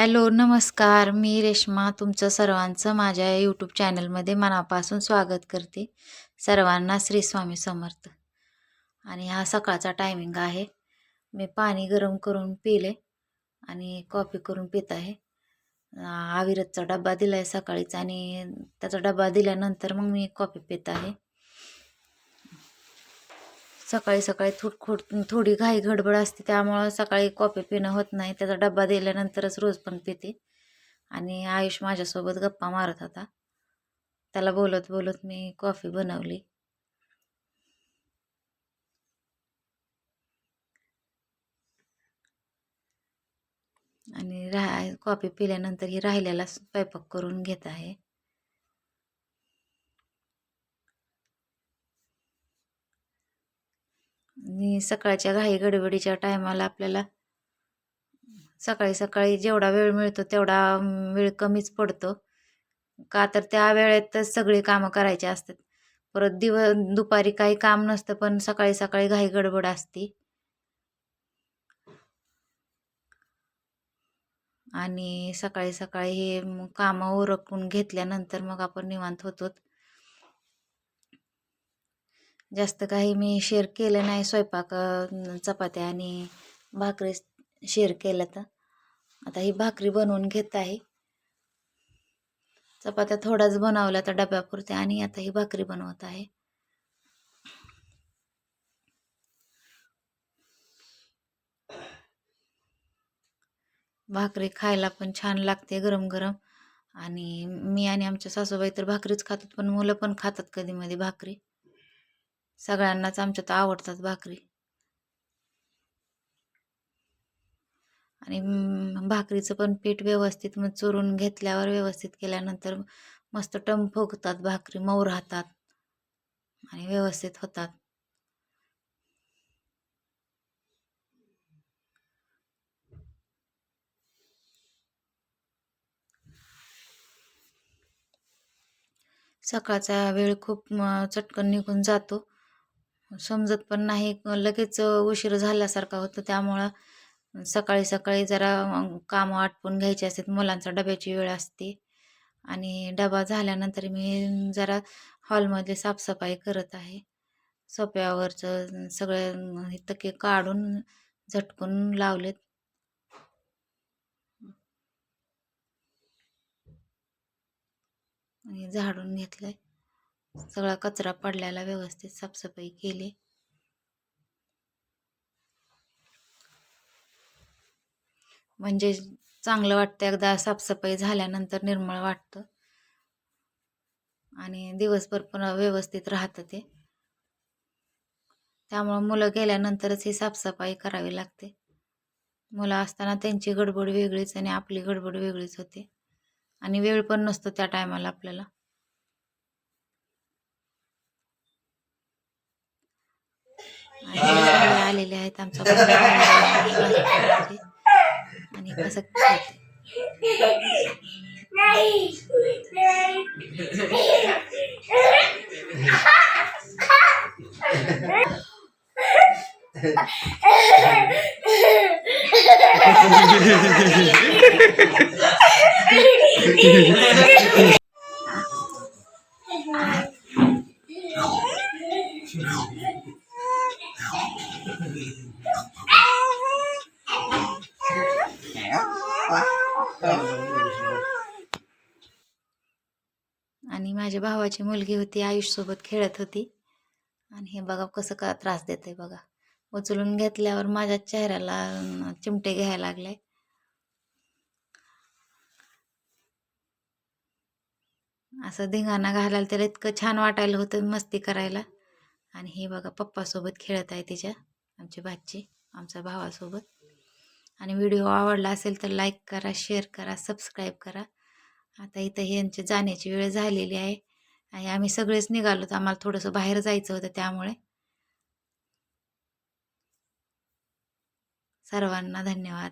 Hello नमस्कार. मी रेश्मा तुमचं सर्वांचं माझ्या यूट्यूब चॅनलमध्ये मनापासून स्वागत करते. सर्वांना श्री स्वामी समर्थ. आणि हा सकाळचा टायमिंग आहे. मी पाणी गरम करून पिले आणि कॉफी करून पित आहे. आविरतचा डबा दिला आहे सकाळीच आणि त्याचा डबा दिल्यानंतर मग मी कॉफी पित आहे. सकाळी सकाळी थोड खोड थोडी घाई गडबड असते त्यामुळं सकाळी कॉफी पिणं होत नाही. त्याचा डब्बा दिल्यानंतरच रोज पण पिते. आणि आयुष माझ्यासोबत गप्पा मारत होता. त्याला बोलत बोलत मी कॉफी बनवली. आणि राहा कॉफी पिल्यानंतर ही राहिलेला स्वयंपाक करून घेत आहे. आणि सकाळच्या घाई गडबडीच्या टायमाला आपल्याला सकाळी सकाळी जेवढा वेळ मिळतो तेवढा वेळ कमीच पडतो. का तर त्या वेळेतच सगळी कामं करायची असतात. परत दिव दुपारी काही काम नसतं पण सकाळी सकाळी घाई गडबड असते. आणि सकाळी सकाळी हे कामं उरकून घेतल्यानंतर मग आपण निवांत होतो जास्त काही मी शेअर केलं नाही स्वयंपाक चपात्या आणि भाकरी शेअर केलं तर. आता ही भाकरी बनवून घेत आहे. चपात्या थोडाच बनवल्या तर डब्यापुरत्या आणि आता ही भाकरी बनवत आहे. भाकरी खायला पण छान लागते गरम गरम. आणि मी आणि आमच्या सासूबाई तर भाकरीच खातात पण मुलं पण खातात कधीमध्ये भाकरी. सगळ्यांनाच आमच्यात आवडतात भाकरी. आणि भाकरीचं पण पीठ व्यवस्थित मग चुरून घेतल्यावर व्यवस्थित केल्यानंतर मस्त टम फुगतात भाकरी मऊ राहतात आणि व्यवस्थित होतात. सकाळचा वेळ खूप चटकन निघून जातो. समजत पण नाही. लगेच उशीर झाल्यासारखा होतो. त्यामुळं सकाळी सकाळी जरा कामं आटपून घ्यायची असतात. मुलांचा डब्याची वेळ असते. आणि डबा झाल्यानंतर मी जरा हॉलमधली साफसफाई करत आहे. सोप्यावरचं सगळे तके काढून झटकून लावलेत. आणि झाडून घेतलंय. सगळा कचरा पडल्याला व्यवस्थित साफसफाई केली. म्हणजे चांगलं वाटतं एकदा साफसफाई झाल्यानंतर निर्मळ वाटतं. आणि दिवसभर पण व्यवस्थित राहतं ते. त्यामुळं मुलं गेल्यानंतरच ही साफसफाई करावी लागते. मुलं असताना त्यांची गडबड वेगळीच आणि आपली गडबड वेगळीच होते. आणि वेळ पण नसतो त्या टायमाला आपल्याला. आलेले आहेत आमचा आणि कसं आणि माझ्या भावाची मुलगी होती आयुषसोबत खेळत होती. आणि हे बघा कसं का त्रास देत आहे बघा. उचलून घेतल्यावर माझ्या चेहऱ्याला चिमटे घ्यायला लागले. असं धिंगाणा घालायला त्याला इतकं छान वाटायला होतं मस्ती करायला. आणि हे बघा पप्पासोबत खेळत आहे तिच्या. आमची भाची आमच्या भावासोबत. आणि व्हिडिओ आवडला असेल तर लाईक करा शेअर करा सबस्क्राईब करा. आता इथं यांची जाण्याची वेळ झालेली आहे. आणि आम्ही सगळेच निघालो तर आम्हाला थोडंसं बाहेर जायचं होतं त्यामुळे. सर्वांना धन्यवाद.